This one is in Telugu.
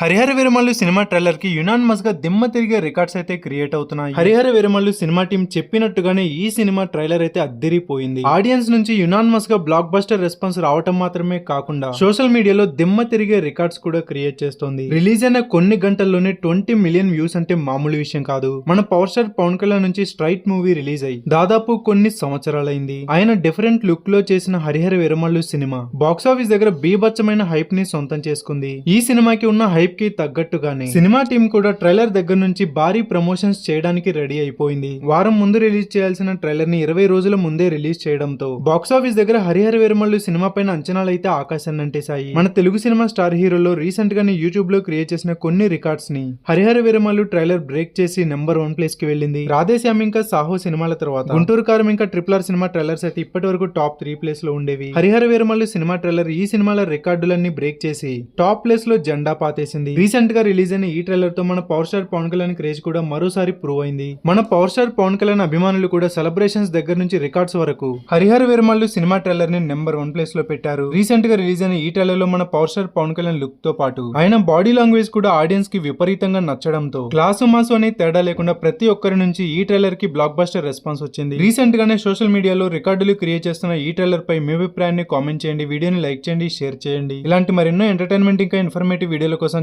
హరిహర వీరమల్లు సినిమా ట్రైలర్కి యునానిమస్గా దిమ్మ తిరిగే రికార్డ్స్ అయితే క్రియేట్ అవుతున్నాయి. హరిహర వీరమల్లు సినిమా టీం చెప్పినట్టుగానే ఈ సినిమా ట్రైలర్ అయితే అద్దరిపోయింది. ఆడియన్స్ నుంచి యునానిమస్గా బ్లాక్ బస్టర్ రెస్పాన్స్ రావటం మాత్రమే కాకుండా సోషల్ మీడియాలో దిమ్మ తిరిగే రికార్డ్స్ కూడా క్రియేట్ చేస్తోంది. రిలీజ్ అయిన కొన్ని గంటల్లోనే ట్వంటీ మిలియన్ వ్యూస్ అంటే మామూలు విషయం కాదు. మన పవర్ స్టార్ పవన్ కళ్యాణ్ నుంచి స్ట్రైట్ మూవీ రిలీజ్ అయ్యి దాదాపు కొన్ని సంవత్సరాలైంది. ఆయన డిఫరెంట్ లుక్లో చేసిన హరిహర వీరమల్లు సినిమా బాక్సాఫీస్ దగ్గర బీభత్సమైన హైప్ని సొంతం చేసుకుంది. ఈ సినిమాకి ఉన్న హైప్ కి తగ్గట్టుగానే. సినిమా టీం కూడా ట్రైలర్ దగ్గర నుంచి భారీ ప్రమోషన్స్ చేయడానికి రెడీ అయిపోయింది. వారం ముందు రిలీజ్ చేయాల్సిన ట్రైలర్ని ఇరవై రోజుల ముందే రిలీజ్ చేయడంతో బాక్సాఫీస్ దగ్గర హరిహర వీరమల్లు సినిమా పైన అంచనాలు అయితే ఆకాశాన్ని అంటేశాయి మన తెలుగు సినిమా స్టార్ హీరోలో రీసెంట్ గానే యూట్యూబ్లో క్రియేట్ చేసిన కొన్ని రికార్డ్స్ని హరిహర వీరమల్లు ట్రైలర్ బ్రేక్ చేసి నెంబర్ వన్ ప్లేస్కి వెళ్ళింది. రాధేశ్యామ్ ఇంకా సాహో సినిమాల తర్వాత గుంటూరు కారం ఇంకా ట్రిపుల్ ఆర్ సినిమా ట్రైలర్స్ అయితే ఇప్పటి వరకు టాప్ త్రీ ప్లేస్లో ఉండేవి. హరిహర వీరమల్లు సినిమా ట్రైలర్ ఈ సినిమాల రికార్డులన్నీ బ్రేక్ చేసి టాప్ ప్లేస్లో జెండా పాతేసింది రీసెంట్గా రిలీజ్ అయిన ఈ ట్రైలర్తో మన power star Pawan Kalyan craze కూడా మరోసారి ప్రూవ్ అయింది. మన పవర్ స్టార్ పవన్ కళ్యాణ్ అభిమానులు కూడా సెలబ్రేషన్స్ దగ్గర నుంచి రికార్డ్స్ వరకు హరిహర వీరమల్లు సినిమా ట్రైలర్ని నెంబర్ వన్ ప్లేస్లో పెట్టారు. రీసెంట్గా రిలీజ్ అయిన ఈ ట్రైలర్లో మన పవర్ స్టార్ పవన్ కళ్యాణ్ లుక్తో పాటు ఆయన బాడీ లాంగ్వేజ్ కూడా ఆడియన్స్కి విపరీతంగా నచ్చడంతో క్లాసు మాసు అనే తేడా లేకుండా ప్రతి ఒక్కరి నుంచి ఈ ట్రైలర్కి బ్లాక్ బస్టర్ రెస్పాన్స్ వచ్చింది. రీసెంట్ గానే సోషల్ మీడియాలో రికార్డులు క్రియేట్ చేస్తున్న ఈ ట్రైలర్ పై మీ అభిప్రాయాన్ని కామెంట్ చేయండి. వీడియోని లైక్ చేయండి షేర్ చేయండి. ఇలాంటి మరెన్నో ఎంటర్టైన్మెంట్ ఇంకా ఇన్ఫర్మేటివ్ వీడియోల కోసం